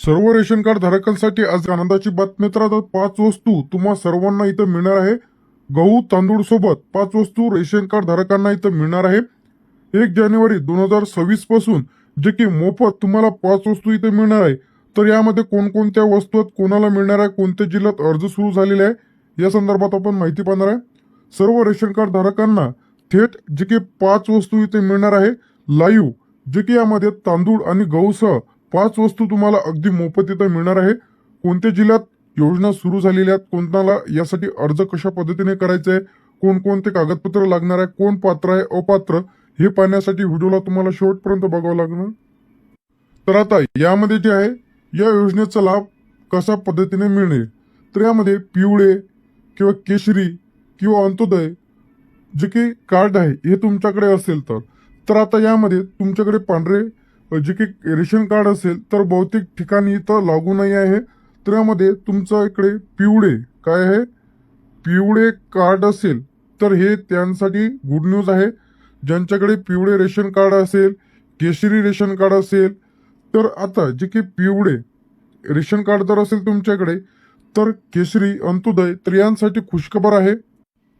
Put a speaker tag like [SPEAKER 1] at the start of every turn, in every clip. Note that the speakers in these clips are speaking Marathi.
[SPEAKER 1] सर्व रेशन कार्ड धारकांसाठी आज आनंदाची बातमी तर आता पाच वस्तू तुम्हा सर्वांना इथं मिळणार आहे. गहू तांदूळ सोबत पाच वस्तू रेशन कार्ड धारकांना इथं मिळणार आहे. एक जानेवारी दोन हजार सव्वीसपासून जे की मोफत तुम्हाला पाच वस्तू इथे मिळणार आहे. तर यामध्ये कोणकोणत्या वस्तू आहेत कोणाला मिळणार आहे कोणत्या जिल्ह्यात अर्ज सुरू झालेले आहे या संदर्भात आपण माहिती पाहणार आहे. सर्व रेशन कार्ड धारकांना थेट जे की पाच वस्तू इथे मिळणार आहे. लाईव्ह जे की यामध्ये तांदूळ आणि गहूसह पाच वस्तू तुम्हाला अगदी मोफत इथं मिळणार आहे. कोणत्या जिल्ह्यात योजना सुरू झालेल्या आहेत कोणत्याला यासाठी अर्ज कशा पद्धतीने करायचा आहे कोणकोणते कागदपत्र लागणार आहे कोण पात्र आहे अपात्र हे पाहण्यासाठी व्हिडिओला तुम्हाला शेवटपर्यंत बघावं लागणार. तर आता यामध्ये जे आहे या योजनेचा लाभ कशा पद्धतीने मिळणे तर यामध्ये पिवळे किंवा केशरी किंवा अंत्योदय जे काही कार्ड आहे हे तुमच्याकडे असेल तर. तर आता यामध्ये तुमच्याकडे पांढरे जे की रेशन कार्ड असेल तर बहुतेक ठिकाणी इथं लागू नाही आहे. तर यामध्ये तुमच्या इकडे पिवळे काय आहे? पिवळे कार्ड असेल तर हे त्यांसाठी गुड न्यूज आहे. ज्यांच्याकडे पिवळे रेशन कार्ड असेल केशरी रेशन कार्ड असेल तर आता जे की पिवळे रेशन कार्ड जर असेल तुमच्याकडे तर केशरी अंत्योदय तर यांसाठी खुशखबर आहे.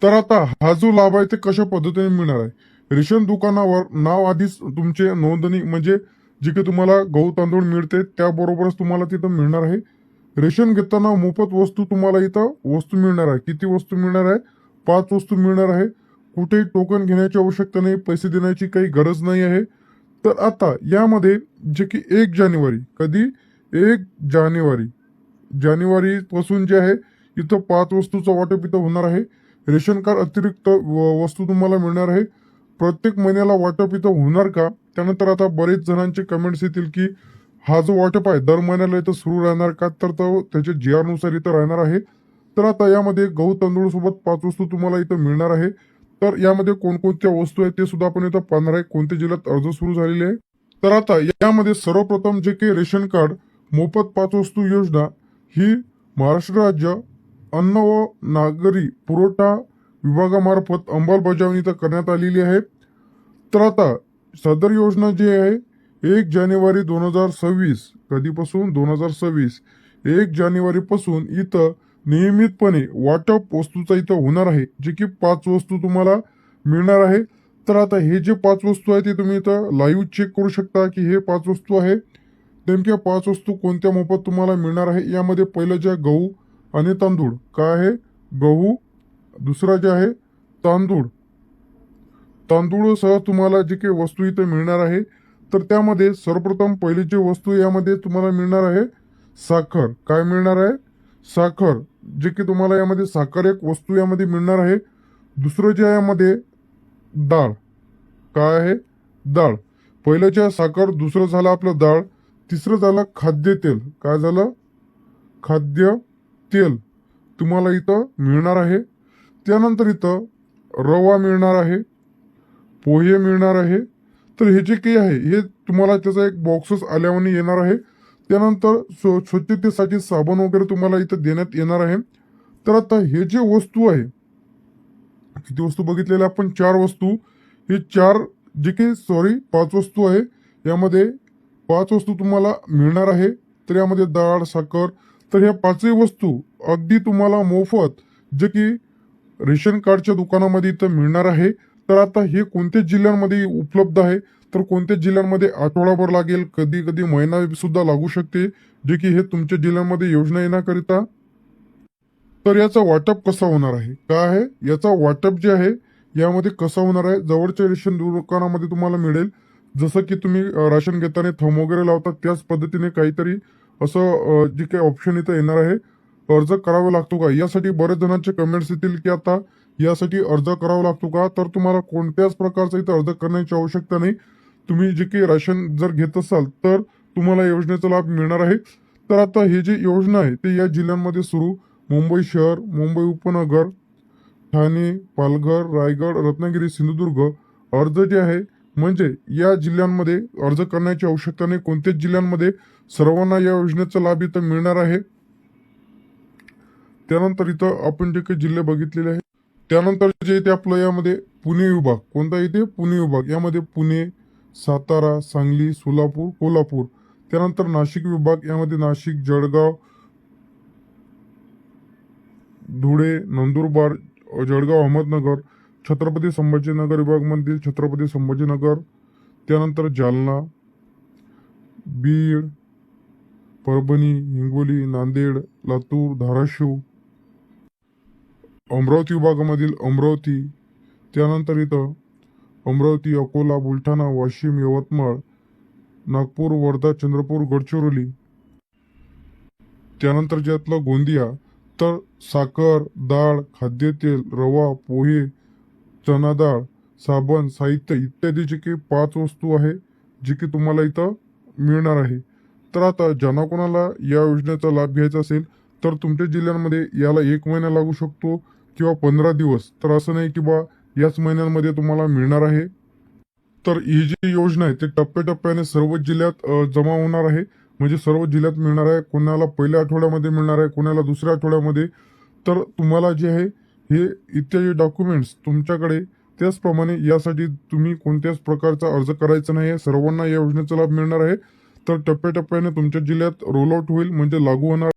[SPEAKER 1] तर आता हा जो लाभ आहे ते कशा पद्धतीने मिळणार आहे? रेशन दुकानावर नाव आधीच तुमचे नोंदणी म्हणजे जे काही तुम्हाला गहू तांदूळ मिळते त्याबरोबरच तुम्हाला तिथं मिळणार आहे. रेशन घेताना मोफत वस्तू तुम्हाला इथं वस्तू मिळणार आहे. किती वस्तू मिळणार आहे? पाच वस्तू मिळणार आहे. कुठेही टोकन घेण्याची आवश्यकता नाही पैसे देण्याची काही गरज नाही आहे. तर आता यामध्ये जे की एक जानेवारी कधी? एक जानेवारी. जानेवारीपासून जे आहे इथं पाच वस्तूचं वाटप इथं होणार आहे. रेशन कार्ड अतिरिक्त व- वस्तू तुम्हाला मिळणार आहे. प्रत्येक महिन्याला वाटप इथं होणार का? त्यानंतर आता बरेच जणांचे कमेंट्स येतील की हा जो वाटप आहे दर महिन्याला इथं सुरू राहणार का? तर तो त्याच्या जी इथं राहणार आहे. तर आता यामध्ये गहू तांदूळ सोबत पाच वस्तू तुम्हाला इथं मिळणार आहे. तर यामध्ये कोणकोणत्या वस्तू आहेत ते सुद्धा आपण इथं पाहणार आहे. कोणत्या जिल्ह्यात अर्ज सुरू झालेले आहे? तर आता यामध्ये सर्वप्रथम जे काही रेशन कार्ड मोफत पाच वस्तू योजना ही महाराष्ट्र राज्य अन्न व नागरी पुरवठा विभागामार्फत अंमलबजावणी तर करण्यात आलेली आहे. तर आता सदर योजना जी आहे एक जानेवारी दोन हजार सव्वीस कधीपासून? दोन हजार सव्वीस. एक जानेवारीपासून इथं नियमितपणे वाटप वस्तूचा इथं होणार आहे जे की पाच वस्तू तुम्हाला मिळणार आहे. तर आता हे जे पाच वस्तू आहे ते तुम्ही इथं लाईव्ह चेक करू शकता की हे पाच वस्तू आहे. नेमक्या पाच वस्तू कोणत्या मोफत तुम्हाला मिळणार आहे? यामध्ये पहिलं जे गहू आणि तांदूळ. काय आहे? गहू दुसरा जे आहे तांदूळ. तांदूळसह तुम्हाला जे काही वस्तू इथे मिळणार आहे तर त्यामध्ये सर्वप्रथम पहिली जी वस्तू यामध्ये तुम्हाला मिळणार आहे साखर. काय मिळणार आहे? साखर. जे की तुम्हाला यामध्ये साखर एक वस्तू यामध्ये मिळणार आहे. दुसरं जे आहे यामध्ये डाळ. काय आहे? डाळ. पहिलं जे साखर दुसरं झालं आपलं डाळ तिसरं झालं खाद्यतेल काय झालं? खाद्य तेल. तुम्हाला इथं मिळणार आहे. त्यानंतर इथं रवा मिळणार आहे पोहे मिळणार आहे. तर हे जे काही आहे हे तुम्हाला त्याचा एक बॉक्सच आल्यावर येणार आहे. त्यानंतर स्व स्वच्छतेसाठी साबण वगैरे तुम्हाला इथं देण्यात येणार आहे. तर आता हे जे वस्तू आहे किती वस्तू बघितलेल्या आपण चार वस्तू. हे चार जे काही सॉरी पाच वस्तू आहे. यामध्ये पाच वस्तू तुम्हाला मिळणार आहे. तर यामध्ये डाळ साखर. तर ह्या पाचही वस्तू अगदी तुम्हाला मोफत जे की रेशन कार्डच्या दुकानामध्ये इथं मिळणार आहे. तर आता हे कोणत्या जिल्ह्यांमध्ये उपलब्ध आहे? तर कोणत्या जिल्ह्यांमध्ये आठवडाभर लागेल? कधी कधी महिना सुद्धा लागू शकते. जे की हे तुमच्या जिल्ह्यामध्ये योजना येण्याकरिता तर याचा वाटप कसा होणार आहे? काय आहे? याचा वाटप जे आहे यामध्ये कसा होणार आहे? जवळच्या रेशन दुकानामध्ये तुम्हाला मिळेल. जसं की तुम्ही राशन घेताना थंब वगैरे लावतात त्याच पद्धतीने काहीतरी असं जे काही ऑप्शन इथं येणार आहे अर्ज करावा लागतो का? यासाठी बरेच जणांचे कमेंट्स येतील की आता यासाठी अर्ज करावा लागतो का? तर तुम्हाला कोणत्याच प्रकारचा इथं अर्ज करण्याची आवश्यकता नाही. तुम्ही जे काही राशन जर घेत असाल तर तुम्हाला योजनेचा लाभ मिळणार आहे. तर आता हे जी योजना आहे ते या जिल्ह्यांमध्ये सुरू. मुंबई शहर मुंबई उपनगर ठाणे पालघर रायगड रत्नागिरी सिंधुदुर्ग. अर्ज जे आहे म्हणजे या जिल्ह्यांमध्ये अर्ज करण्याची आवश्यकता नाही. कोणत्याच जिल्ह्यांमध्ये सर्वांना या योजनेचा लाभ इथं मिळणार आहे. त्यानंतर इथं आपण जे काही जिल्हे बघितलेले आहेत त्यानंतर जे इथे आपलं यामध्ये पुणे विभाग कोणता इथे? पुणे विभाग. यामध्ये पुणे सातारा सांगली सोलापूर कोल्हापूर. त्यानंतर नाशिक विभाग यामध्ये नाशिक जळगाव धुळे नंदुरबार जळगाव अहमदनगर छत्रपती संभाजीनगर विभागमधील छत्रपती संभाजीनगर त्यानंतर जालना बीड परभणी हिंगोली नांदेड लातूर धाराशिव अमरावती विभागामधील अमरावती त्यानंतर इथं अमरावती अकोला बुलढाणा वाशिम यवतमाळ नागपूर वर्धा चंद्रपूर गडचिरोली त्यानंतर ज्यातलं गोंदिया तर साखर डाळ खाद्यतेल रवा पोहे चना डाळ साबण साहित्य इत्यादी जे काही पाच वस्तू आहे जे की तुम्हाला इथं मिळणार आहे. तर आता ज्यांना कोणाला या योजनेचा लाभ घ्यायचा असेल तर तुमच्या जिल्ह्यांमध्ये याला एक महिना लागू शकतो. किंवा पंधरा दिवस तर असं नाही की बा याच महिन्यांमध्ये तुम्हाला मिळणार आहे. तर ही जी योजना आहे ते टप्प्याटप्प्याने सर्व जिल्ह्यात जमा होणार आहे. म्हणजे सर्व जिल्ह्यात मिळणार आहे. कोणाला पहिल्या आठवड्यामध्ये मिळणार आहे कोणाला दुसऱ्या आठवड्यामध्ये. तर तुम्हाला जे आहे हे इत्यादी डॉक्युमेंट्स तुमच्याकडे त्याचप्रमाणे यासाठी तुम्ही कोणत्याच प्रकारचा अर्ज करायचा नाही आहे. सर्वांना या योजनेचा लाभ मिळणार आहे. तर टप्प्याटप्प्याने तुमच्या जिल्ह्यात रोल आउट होईल म्हणजे लागू होणार